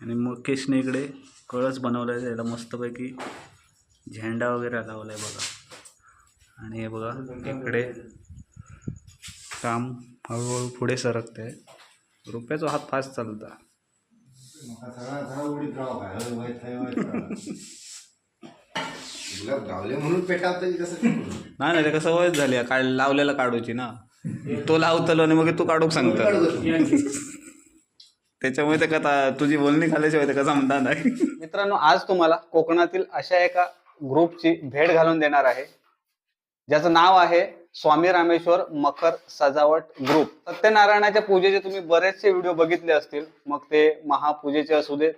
आणि मुकेशने इकडे कळस बनवला आहे त्याला मस्तपैकी झेंडा वगैरे लावला आहे बघा आणि हे बघा इकडे काम हळूहळू पुढे सरकते आहे रुपयाचा हात फास्ट चालता काय? नाही नाही ते कसं वयच झाली. काढ लावलेला काढूची ना तो लावतलो आणि मग तू काढूक काढू सांगता? त्याच्यामुळे ते कथा तुझी बोलणी खाल्याशिवाय ते म्हणता नाही. मित्रांनो आज तुम्हाला कोकणातील अशा एका ग्रुपची भेट घालून देणार आहे. ज्याचं नाव आहे स्वामी रामेश्वर मकर सजावट ग्रुप. सत्यनारायणाच्या पूजेचे तुम्ही बरेचसे व्हिडिओ बघितले असतील. मग ते महापूजेचे असू देत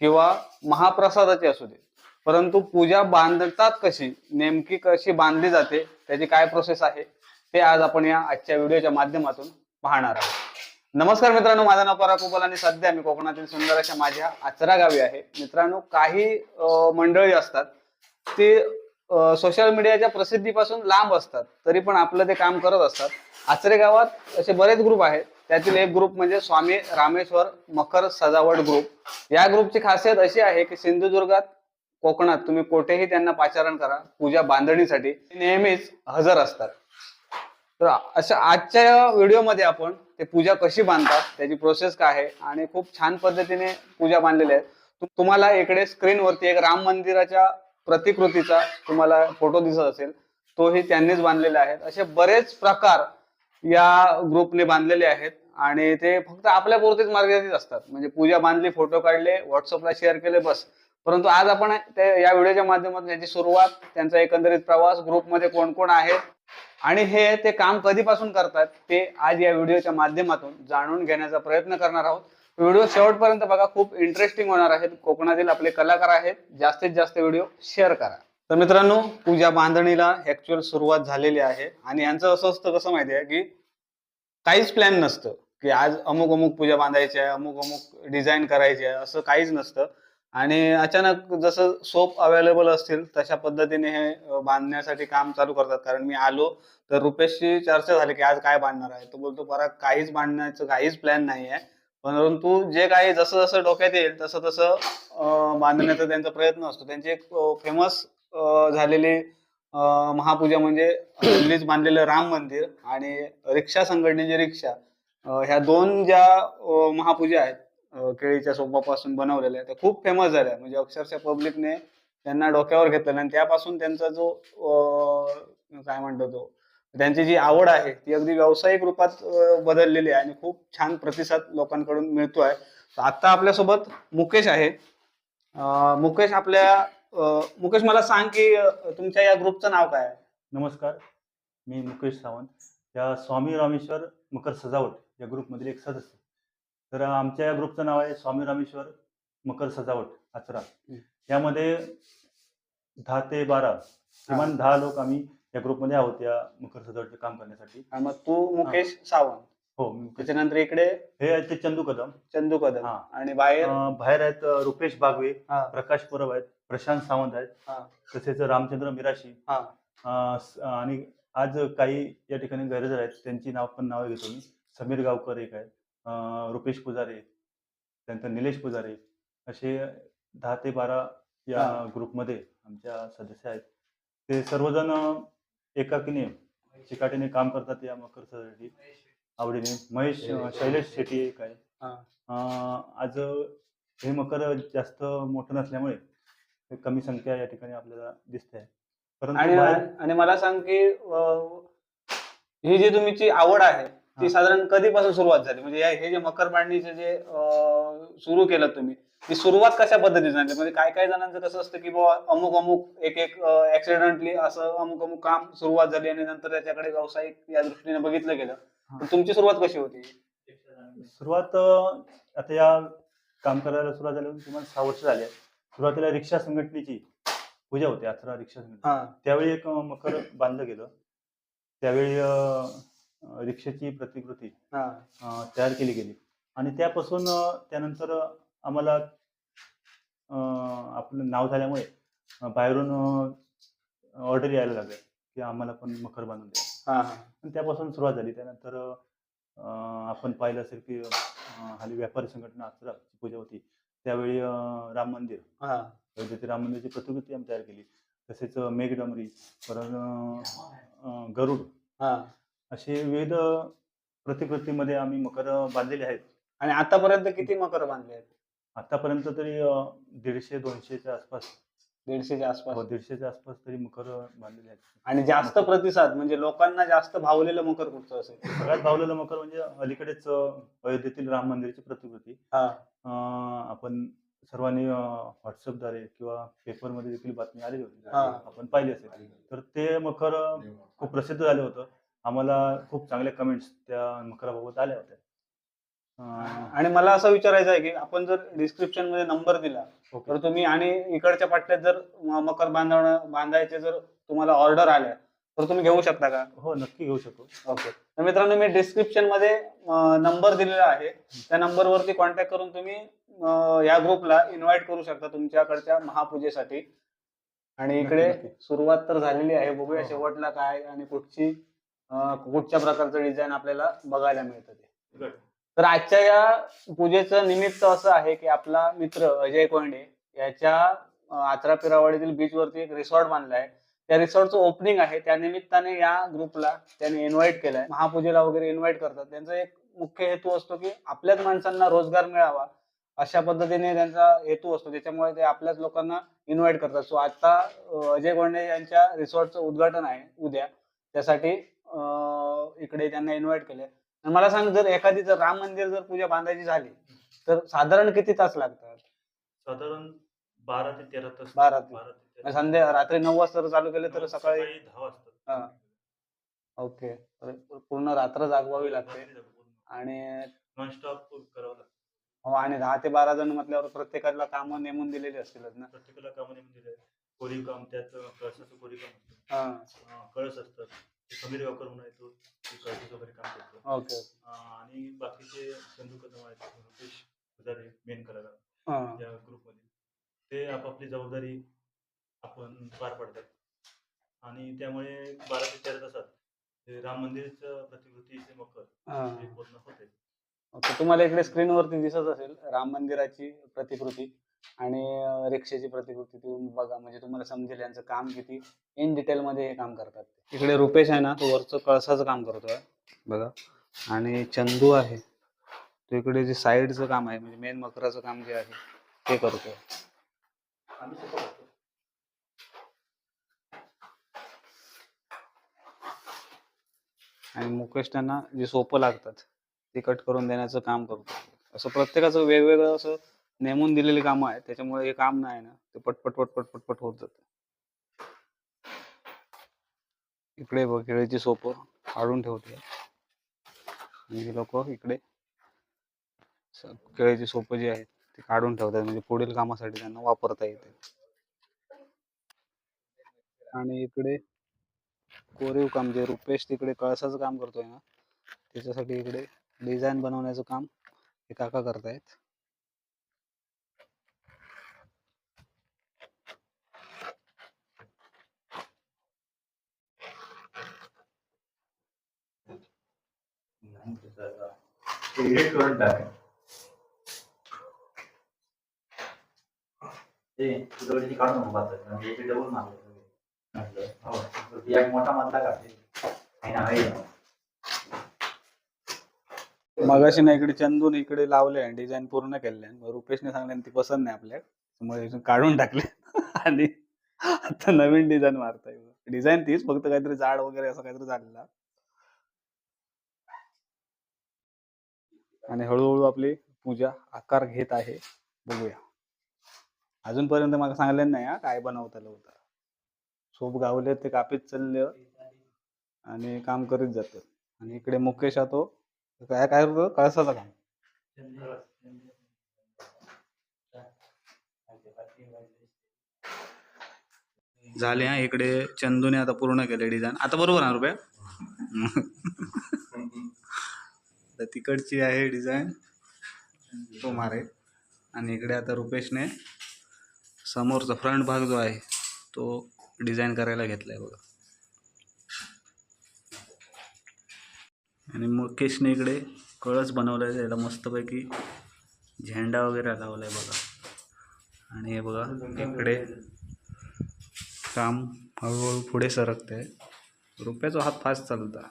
किंवा महाप्रसादाचे असू देत परंतु पूजा बांधतात कशी? नेमकी कशी बांधली जाते? त्याची काय प्रोसेस आहे? ते आज आपण या आजच्या व्हिडिओच्या माध्यमातून पाहणार आहोत. नमस्कार मित्रांनो माझं नाव पराग कुपल आणि सध्या मी कोकणातील सुंदर अशा माझ्या आचरा गावी आहे. मित्रांनो काही मंडळी असतात ते सोशल मीडियाच्या प्रसिद्धीपासून लांब असतात तरी पण आपलं ते काम करत असतात. आचरे गावात असे बरेच ग्रुप आहेत त्यातील एक ग्रुप म्हणजे स्वामी रामेश्वर मकर सजावट ग्रुप या ग्रुपची खासियत अशी आहे की सिंधुदुर्गात कोकणात तुम्ही कुठेही त्यांना पाचारण करा पूजा बांधणीसाठी ते नेहमीच हजर असतात. तर अशा आजच्या व्हिडिओमध्ये आपण ते पूजा कशी बांधतात त्याची प्रोसेस काय आहे आणि खूप छान पद्धतीने पूजा बांधलेल्या आहेत तुम्हाला इकडे स्क्रीनवरती एक राम मंदिराच्या प्रतिकृतीचा तुम्हाला फोटो दिसत असेल तोही त्यांनीच बांधलेला आहे. असे बरेच प्रकार या ग्रुपने बांधलेले आहेत आणि ते फक्त आपल्या पुरतेच मर्यादित असतात. म्हणजे पूजा बांधली फोटो काढले व्हॉट्सअपला शेअर केले बस. परंतु आज आपण या व्हिडिओच्या माध्यमातून याची सुरुवात त्यांचा एकंदरीत प्रवास ग्रुपमध्ये कोण कोण आहेत आणि हे ते काम कधीपासून करतात ते आज या व्हिडिओच्या माध्यमातून जाणून घेण्याचा प्रयत्न करणार आहोत. व्हिडिओ शेवटपर्यंत बघा खूप इंटरेस्टिंग होणार आहेत. कोकणातील आपले कलाकार आहेत. जास्तीत जास्त व्हिडिओ शेअर करा. तर मित्रांनो पूजा बांधणीला ऍक्च्युअल सुरुवात झालेली आहे आणि यांचं असं असतं कसं माहिती आहे की काहीच प्लॅन नसतं की आज अमुक अमुक पूजा बांधायची आहे अमुक अमुक डिझाईन करायची आहे असं काहीच नसतं. आणि अचानक जसं सोप अवेलेबल असतील तशा पद्धतीने हे बांधण्यासाठी काम चालू करतात. कारण मी आलो तर रुपेशशी चर्चा झाली की आज काय बांधणार आहे? तो बोलतो परा काहीच बांधण्याचं काहीच प्लॅन नाही आहे. परंतु जे काही जसं जसं डोक्यात येईल तसं तसं बांधण्याचा त्यांचा प्रयत्न असतो. त्यांची एक फेमस झालेली महापूजा म्हणजे हल्लीच बांधलेलं राम मंदिर आणि रिक्षा संघटनेची रिक्षा. ह्या दोन ज्या महापूजा आहेत केळीच्या सोपापासून बनवलेल्या त्या खूप फेमस झाल्या. म्हणजे अक्षरशः पब्लिकने त्यांना डोक्यावर घेतलेलं आणि त्यापासून त्यांचा जो काय म्हणतो तो त्यांची जी आवड आहे ती अगदी व्यावसायिक रूपात बदललेली आहे. आणि खूप छान प्रतिसाद लोकांकडून मिळतो आहे. तर आता आपल्यासोबत मुकेश आहे. मुकेश आपल्या मुकेश मला सांग की तुमच्या या ग्रुपचं नाव काय आहे? नमस्कार. मी मुकेश सावंत. या स्वामी रामेश्वर मकर सजावट या ग्रुपमधील एक सदस्य. तर आमच्या या ग्रुपचं नाव आहे स्वामी रामेश्वर मकर सजावट आचरा. यामध्ये दहा ते बारा किमान दहा लोक आम्ही या ग्रुपमध्ये आहोत या मकर सजावटचं काम करण्यासाठी. मग तू मुकेश सावंत. हो मी. त्याच्यानंतर इकडे हे आहेत ते चंदू कदम. चंदू कदम. हा. आणि बाहेर? अं, बाहेर आहेत अं, रुपेश बागवे हा, प्रकाश परब आहेत प्रशांत सावंत आहेत. हा. तसेच रामचंद्र मिराशी. हा. अं, स- आणि आज काही या ठिकाणी गरज आहेत. त्यांची नाव पण नावं घेतो मी. समीर गावकर एक आहेत. रुपेश पुजारे त्यानंतर निलेश पुजारे असे दहा ते बारा या. ग्रुपमध्ये आमच्या सदस्य आहेत. ते सर्वजण एकाकीने चिकाटीने काम करतात या मकर सजावटी आवडीने. महेश शैलेश शेट्टी एक आहे. आज हे मकर जास्त मोठं नसल्यामुळे कमी संख्या या ठिकाणी आपल्याला दिसते आहे परंतु आणि मला सांग की ही जी तुमची आवड आहे ती. साधारण कधीपासून सुरुवात झाली? म्हणजे हे जे मकर बांधणीचे जे सुरू केलं तुम्ही ती सुरुवात कशा पद्धतीने झाली? म्हणजे काय काय जणांचं कसं असतं की बाबा अमुक अमुक एक एक ऍक्सिडेंटली असं अमुक अमुक काम सुरुवात झाली आणि नंतर त्याच्याकडे व्यावसायिक या दृष्टीने बघितलं गेलं. तर तुमची सुरुवात कशी होती? सुरुवात आता या काम करायला सुरुवात झाल्यावर किमान सहा वर्ष झाली सुरुवातीला रिक्षा संघटनेची पूजा होती अथरा रिक्षा संघटना त्यावेळी एक मकर बांधलं गेलं. त्यावेळी रिक्षेची प्रतिकृती हा. अं, तयार केली गेली. आणि त्यापासून अं, त्यानंतर आम्हाला अं, आपलं नाव झाल्यामुळे अं, बाहेरून ऑर्डर यायला लागल्या की आम्हाला पण मकर बांधून द्या. हा हा. आणि त्यापासून सुरुवात झाली. त्यानंतर अं, आपण पाहिलं असेल की अं, हल्ली व्यापारी संघटना आचरा पूजा होती. त्यावेळी अं, राम मंदिर. हा. अयोध्येतील राम मंदिरची प्रतिकृती आम्ही तयार केली. तसेच अं, मेघडमरी परत अं, अं, गरुड. हा. असे विविध प्रतिकृतीमध्ये आम्ही मकर बांधलेले आहेत. आणि आतापर्यंत किती मकर बांधले आहेत? आतापर्यंत तरी अं, दीडशे दोनशेच्या आसपास. दीडशेच्या आसपास. हो, दीडशेच्या आसपास तरी मकर बांधलेले आहेत. आणि जास्त प्रतिसाद म्हणजे लोकांना जास्त भावलेलं मकर कुठचं असेल? सगळ्यात भावलेलं मकर म्हणजे अलीकडेच अं, अयोध्येतील राम मंदिराची प्रतिकृती. हा. अं, आपण सर्वांनी व्हॉट्सअपद्वारे किंवा पेपरमध्ये देखील बातमी आलेली होती. हा. आपण पाहिली असेल. तर ते मकर खूप प्रसिद्ध झालं होतं. आम्हाला खूप चांगल्या कमेंट्स त्या मकराबाबत आल्या होत्या. अं, आणि मला असं विचारायचं आहे की आपण जर डिस्क्रिप्शनमध्ये नंबर दिला ओके. तर तुम्ही आणि इकडच्या पट्ट्यात जर म- मकर बांधवणं बांधायचे जर तुम्हाला ऑर्डर आल्या तर तुम्ही घेऊ शकता का? हो नक्की घेऊ शकतो. ओके. तर मित्रांनो मी डिस्क्रिप्शनमध्ये नंबर दिलेला आहे. त्या नंबरवरती कॉन्टॅक्ट करून तुम्ही अं, या ग्रुपला इन्व्हाइट करू शकता तुमच्याकडच्या महापूजेसाठी. आणि इकडे नक्की. सुरुवात तर झालेली आहे. बघूया हो. शेवटला काय आणि कुठची कुठच्या प्रकारचं डिझाईन आपल्याला बघायला मिळतं ते. तर आजच्या या पूजेचं निमित्त असं आहे की आपला मित्र अजय कोंडे याच्या आचरा पिरावाडीतील बीच वरती एक रिसॉर्ट बांधलाय. त्या रिसॉर्टचं ओपनिंग आहे. त्या निमित्ताने या ग्रुपला त्यांनी इन्व्हाइट केलाय. महापूजेला वगैरे इन्व्हाइट करतात. त्यांचा एक मुख्य हेतू असतो की आपल्याच माणसांना रोजगार मिळावा अशा पद्धतीने त्यांचा हेतू असतो. त्याच्यामुळे ते आपल्याच लोकांना इन्व्हाइट करतात. सो आता अजय कोंडे यांच्या रिसॉर्टचं उद्घाटन आहे उद्या. त्यासाठी इकडे त्यांना इन्व्हाइट केलंय आणि मला सांग जर एखादी जर राम मंदिर जर पूजा बांधायची झाली तर साधारण किती तास लागतात? साधारण बारा ते तेरा तास बारा ते- संध्या रात्री नऊ वाजता चालू केलं तर सकाळी दहा वाजता. ओके. पूर्ण रात्र जागवावी लागते. आणि नॉनस्टॉप करावं लागतं. हो, आणि दहा ते बारा जण म्हटल्यावर प्रत्येकाला कामं नेमून दिलेली असतीलच ना? प्रत्येकाला कामाने म्हणजे कोरीव काम त्यात कळसाचं कोरीव काम कळस असतात. समीर गावकर म्हणून येतो ते वगैरे काम करतो. ओके. आणि बाकीचे चंदू कदम आहेत रुपेश पुजारी मेन कलाकार हा. त्या ग्रुपमध्ये. ते आपापली जबाबदारी आपण पार पडतात. आणि त्यामुळे बारा ते तेरा तासात ते राम मंदिरचं प्रतिकृतीचे मकर हा. हे पूर्ण होते. ओके तुम्हाला इकडे स्क्रीनवरती दिसत असेल राम मंदिराची प्रतिकृती. आणि रिक्षेची प्रतिकृती तुम्ही बघा. म्हणजे तुम्हाला समजेल यांचं काम किती इन डिटेल मध्ये हे काम करतात इकडे रुपेश आहे ना तो वरचं कळसाचं काम करतोय. बघा. आणि चंदू आहे. तो इकडे जे साईडचं काम आहे म्हणजे मेन मकराचं काम जे आहे ते करतोय. आणि मुकेश त्यांना जे सोपं लागतात ते कट करून देण्याचं काम करतो. असं प्रत्येकाचं वेगवेगळं असं नेमून दिलेली कामं आहेत. त्याच्यामुळे हे काम नाही ना ते पटपट पटपट पटपट होत जात. इकडे बघ केळीची सोपं काढून ठेवते. आणि लोक इकडे केळीची सोपं जी आहेत ती काढून ठेवतात. म्हणजे पुढील कामासाठी त्यांना वापरता येते. आणि इकडे कोरीव काम जे रुपेश तिकडे कळसाचं काम करतोय ना त्याच्यासाठी इकडे डिझाईन बनवण्याचं काम हे काका करतायत. एडिट करून टाक. ते काढून म्हणजे डबल हो एक मोठा मधला काढते. आहे. मगाशी ना इकडे चंदून इकडे लावले डिझाईन पूर्ण केले रुपेशने सांगले ती पसंत नाही आपल्या काढून टाकले. आणि आता नवीन डिझाईन मारताय. डिझाईन तीच फक्त काहीतरी जाड वगैरे असं काहीतरी झालेला. आणि हळूहळू आपली पूजा आकार घेत आहे. बघूया. अजूनपर्यंत मला सांगलेलं नाही हा. काय बनवता होता सोप गावले ते कापीत चालले. आणि काम करीत जात आणि इकडे मुकेश हा तो काय काय होतं कळसाचं काम. झाले हा. इकडे चंदूने आता पूर्ण केले डिझाईन आता बरोबर ना रुपया? आता तिकडची आहे डिझाईन. तो मारे. आणि इकडे आता रुपेशने समोरचा फ्रंट भाग जो आहे तो डिझाईन करायला घेतला आहे बघा. आणि मुकेशने इकडे कळस बनवलाय त्याला मस्तपैकी झेंडा वगैरे लावलाय बघा. आणि हे बघा इकडे काम हळूहळू पुढे सरकते आहे रुपयाचा हात फास्ट चालता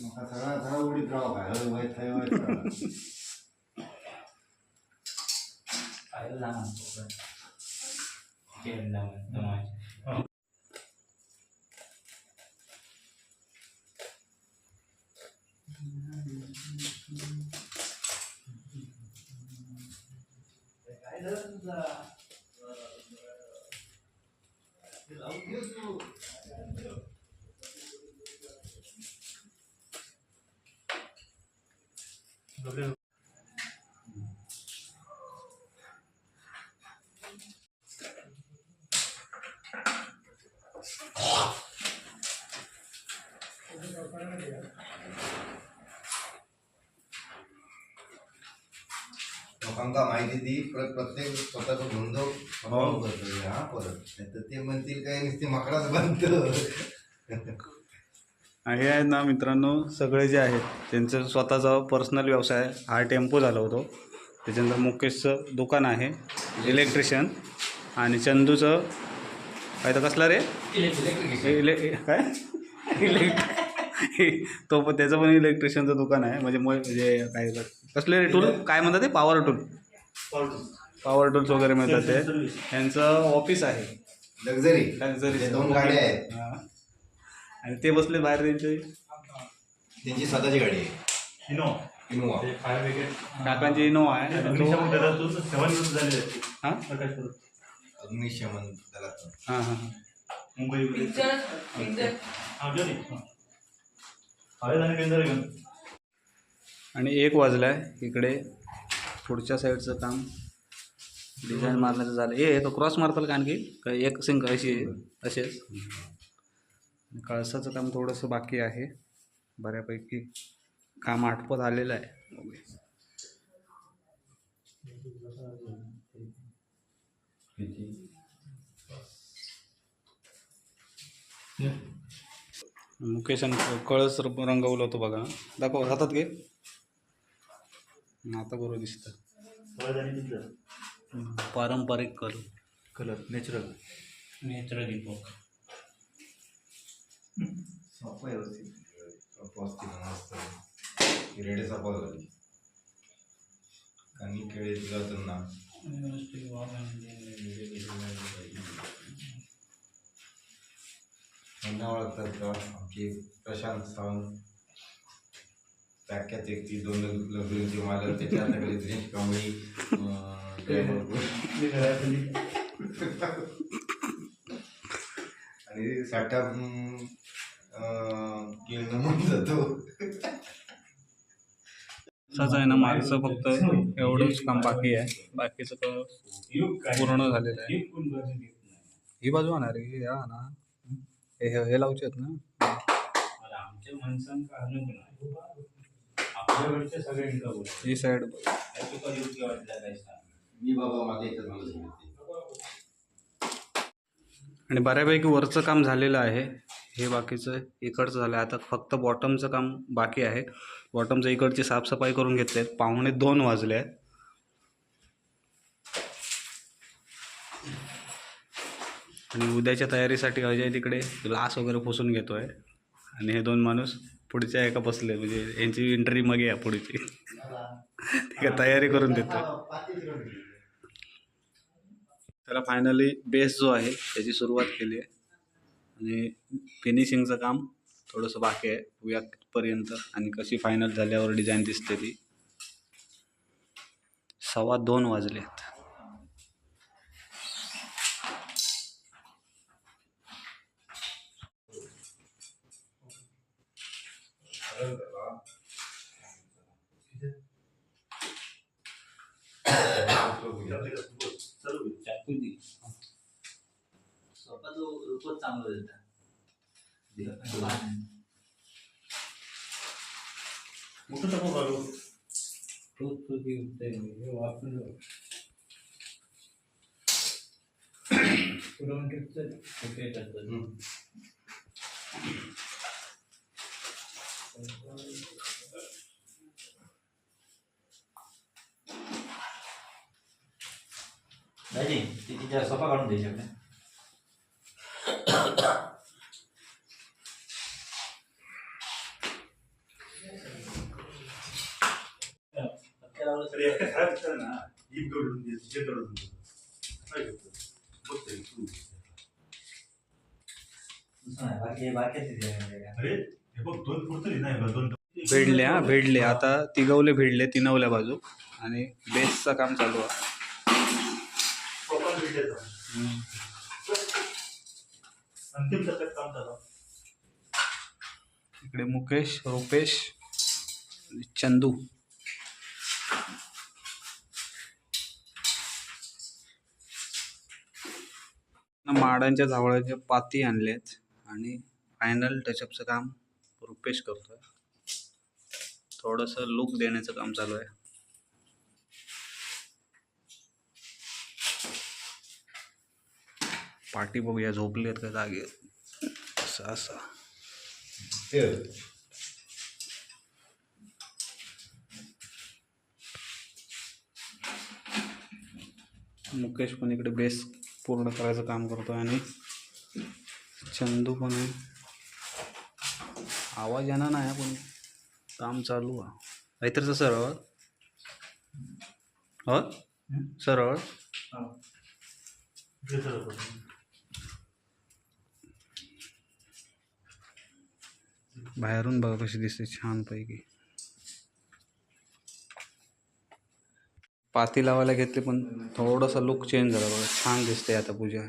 म्हाका सगळा सगळा उडीत राव काय हय वय थंय वय थंय. पाहिलं सांगा कोकण. केरला म्हणतो माझ्या. लोकांका माहिती दी प्र- प्रत्येक स्वतःचा धंदो सांभाळून करतो हा परत नाहीतर ते म्हणतील काय नुसते माकडाच बनत हे आहेत ना मित्रांनो सगळे जे आहेत त्यांचं स्वतःचा पर्सनल व्यवसाय. हा टेम्पो झाला होतो. त्याच्यानंतर मुकेशचं दुकान आहे इलेक्ट्रिशियन आणि चंदूचं काय तर कसला रे? इले काय? इलेक्ट्रिक तो पण त्याचं पण इलेक्ट्रिशियनचं दुकान आहे. म्हणजे म्हणजे काय कसले रे टूल काय म्हणतात ते? पॉवर टूल पॉवर टूल्स वगैरे मिळतात ते. यांचं ऑफिस आहे. लक्झरी लक्झरी दोन गाड्या आहेत. आणि ते बसले बाहेर त्यांचे. त्यांची स्वतःची गाडी आहे. इनो. इनोवा. ते फायर ब्रिगेड. काकांची इनोवा आहे. आणि तो दलातून सेवन यूज झालेले आहेत हां? प्रकाश अग्निशमन दलात हां हां हां. मुंबई हा घेऊन ये. हा. हवेत आणि बेंदर घेऊन. आणि एक वाजलाय. इकडे पुढच्या साईडचं काम. डिझाईन मारण्याचं झालं. ए तो क्रॉस मारताल का आणखी? का एक सिंक अशी असेच? कळसाचं काम थोडंसं बाकी आहे. बऱ्यापैकी काम आटपत आलेलं आहे. बघूया. मुकेश आणि कळस रंगवलं होतं बघा. दाखव हातात घे. आता बरोबर दिसतं. पारंपरिक कल कलर नॅचरल नेचरल सोपं व्यवस्थित सोपं असतील मस्त रेडे सोपा झाली काही केळे दिला तर ना त्यांना ओळखतात का आमचे प्रशांत सावंत पॅक्यात एक ती दोन लग्नची मालक त्याच्यात सगळे दिनेश कांबळी आणि साठा किरण म्हणून जातो. असंच आहे ना माझं फक्त एवढंच काम बाकी आहे. बाकीचं तर पूर्ण झालेलं आहे. ही बाजू आहे ही हा ना. हे हे- हे लावचे आहेत ना. आमच्या बोल ही साईड मी बाबा माझ्या इथं मला आणि बऱ्यापैकी वरचं काम झालेलं आहे. हे बाकीचं इकडचं झालं. आहे आता फक्त बॉटमचं काम बाकी आहे. बॉटमचं इकडची साफसफाई करून घेतली आहेत पाहुणे दोन वाजले आहेत. आणि उद्याच्या तयारीसाठी अजय तिकडे ग्लास वगैरे पुसून घेतो आहे आणि हे दोन माणूस पुढच्या एका बसले. म्हणजे यांची इंटरव्ह्यू मग या पुढची. ठीक आहे तयारी करून देतो त्याला फायनली बेस जो आहे त्याची सुरुवात केली आहे. आणि फिनिशिंगचं काम थोडंसं बाकी आहे. बघूया आणि कशी फायनल झाल्यावर डिझाईन दिसते ती. सव्वा दोन वाजले. रूपच चांगलं देतात मोठं टाकू काढू तोच तो की उत्तर हे वापरून पुरवठ्याचं कुठे करतात दाजी ती तिच्या सोफा काढून द्यायची आपल्या अरे एकटा खराब दिसतं ना जीपकडून दे, तिच्या कडून दे. काय करतो? बघ तरी तू. दुसरं नाही, बाकी बाकी तिथे अरे हे बघ दोन पुरतली नाही बघ दोन भेडले हा भेडले आता तिगवले भेडले तिनवल्या बाजू आणि बेसचं काम चालू आहे अंतिम टप्प्यात काम इकडे मुकेश रुपेश चंदू माडांच्या झावळाच्या पाती आणल्यात आणि फायनल टचअपचं काम रुपेश करतोय थोडंसं लुक देण्याचं काम चालू आहे पाठी बघूया झोपली आहेत का जागे? असं असं. मुकेश पण इकडे बेस पूर्ण करायचं काम करतो आहे आणि चंदू पण आहे. आवाज येणार नाही पण काम चालू आहे. नाहीतर सरळ हो सरळ सरळ बाहेरून बघा कशी दिसते छानपैकी. पाती लावायला घेतली पण थोडासा लुक चेंज झाला बघा. छान दिसते आता पूजा.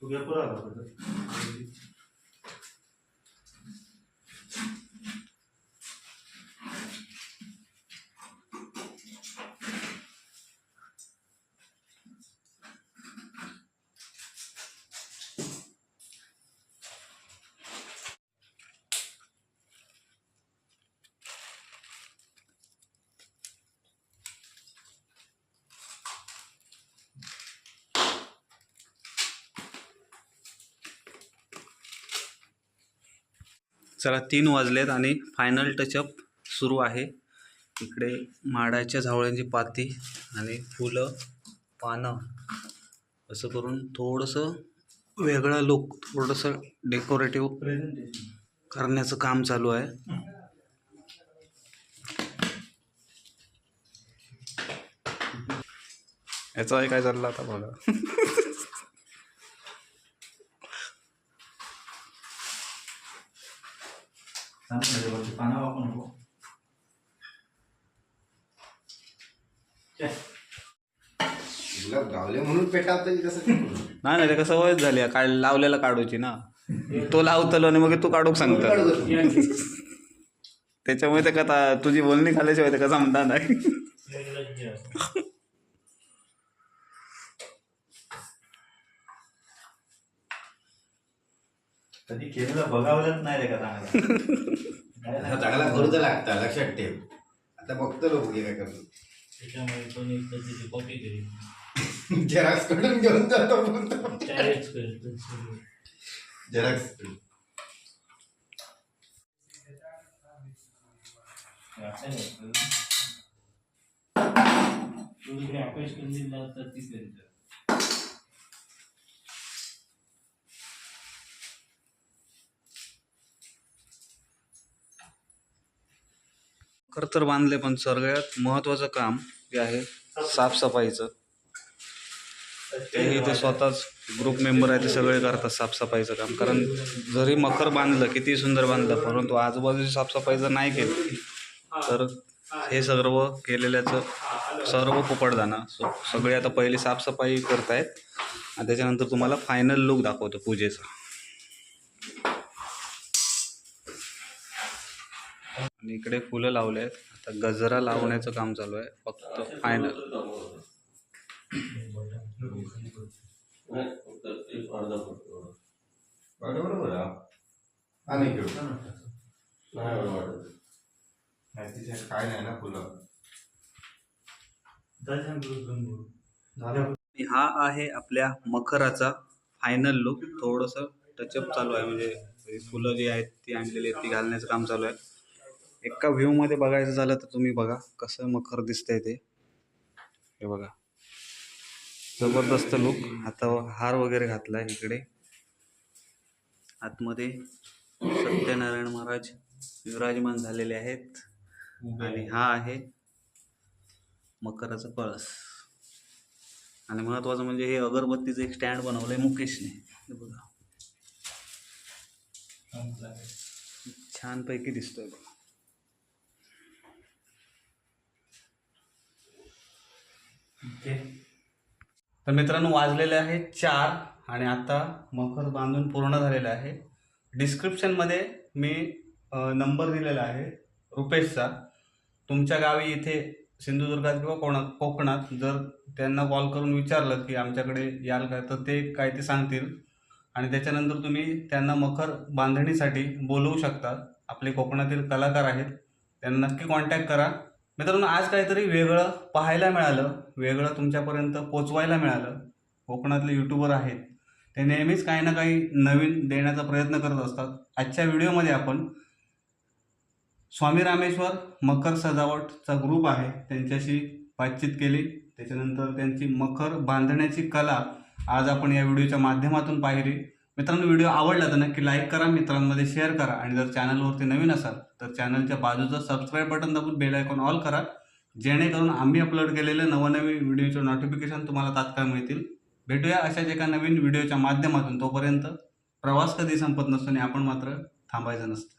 तू चला तीन वाजलेत आणि फायनल टचअप सुरू आहे. इकडे माडाच्या झावळ्यांची पाती आणि फुलं पानं असं करून थोडंसं वेगळा लुक थोडंसं डेकोरेटिव्ह करण्याचं काम चालू आहे. याचा काय चाललं आता बघा. पानं वापरू नको गावले म्हणून पेटावतं कसं? नाही नाही ते कसं वयच झाली. काय लावलेला काढूची ना तो लावतलो आणि मग तू काढूक काढू सांगतो? त्याच्यामुळे ते कथा तुझी बोलणी खाल्याशिवाय ते कसं म्हणता नाही कधी केलेलं बघावलंच नाही रे का चांगलं? हा चांगला करू तर लागता लक्षात ठेव. आता बघतो लोक काय करतो त्याच्यामुळे कोणी त्याची कॉपी करेल झेरॉक्सकडून घेऊन जातो बोलतो सगळं झेरॉक्स तुम्ही अपेश करून ती करेल खरं तर बांधले पण सगळ्यात महत्वाचं काम जे आहे साफसफाईचं. तेही ते स्वतःच ग्रुप मेंबर आहे ते सगळे करतात साफसफाईचं काम. कारण जरी मकर बांधलं किती सुंदर बांधलं परंतु आजूबाजूची साफसफाई जर नाही केली तर हे सर्व केलेल्याचं सर्व फुकट जाणं सो सगळे आता पहिली साफसफाई करतायत. आणि त्याच्यानंतर तुम्हाला फायनल लुक दाखवतो पूजेचा. आणि इकडे फुलं लावले आहेत. आता गजरा लावण्याचं काम चालू आहे. फक्त फायनल काय नाही ना फुलं हा आहे आपल्या मखराचा फायनल लुक थोडंसं टचअप चालू आहे. म्हणजे फुलं जी आहेत ती आणलेली आहेत ती घालण्याचं काम चालू आहे. एका व्ह्यूमध्ये बघायचं झालं तर तुम्ही बघा कसं मखर दिसतंय ते. हे बघा. जबरदस्त लुक आता हार वगैरे घातलाय इकडे. आतमध्ये सत्यनारायण महाराज विराजमान झालेले आहेत. आणि हा आहे मकराचा कळस आणि महत्वाचं म्हणजे हे अगरबत्तीचं एक स्टँड बनवलंय मुकेशने. हे बघा. छानपैकी दिसतोय बघा. तर मित्रांनो वाजलेले आहे चार आणि आता मखर बांधून पूर्ण झालेलं आहे. डिस्क्रिप्शनमध्ये मी नंबर दिलेला आहे रुपेशचा. तुमच्या गावी इथे सिंधुदुर्गात किंवा कोणा कोकणात जर त्यांना कॉल करून विचारलं की आमच्याकडे याल का तर ते काय ते सांगतील. आणि त्याच्यानंतर तुम्ही त्यांना मखर बांधणीसाठी बोलवू शकता. आपले कोकणातील कलाकार आहेत त्यांना नक्की कॉन्टॅक्ट करा. मित्रांनो आज काहीतरी वेगळं पाहायला मिळालं वेगळं तुमच्यापर्यंत पोचवायला मिळालं. कोकणातले यूट्यूबर आहेत ते नेहमीच काही ना काही नवीन देण्याचा प्रयत्न करत असतात. आजच्या व्हिडिओमध्ये आपण स्वामी रामेश्वर मकर सजावटचा ग्रुप आहे त्यांच्याशी बातचीत केली. त्याच्यानंतर त्यांची मखर बांधण्याची कला आज आपण या व्हिडिओच्या माध्यमातून पाहिली. मित्रांनो व्हिडिओ आवडला तर नक्की लाईक करा मित्रांमध्ये शेअर करा. आणि जर चॅनलवरती नवीन असाल तर चॅनलच्या बाजूचं सबस्क्राईब बटन दाबून बेल आयकॉन ऑल करा. जेणेकरून आम्ही अपलोड केलेले नवनवीन व्हिडिओचे नोटिफिकेशन तुम्हाला तात्काळ मिळतील. भेटूया अशाच एका नवीन व्हिडिओच्या माध्यमातून. तोपर्यंत प्रवास कधी संपत नसतो आणि आपण मात्र थांबायचं नसतं.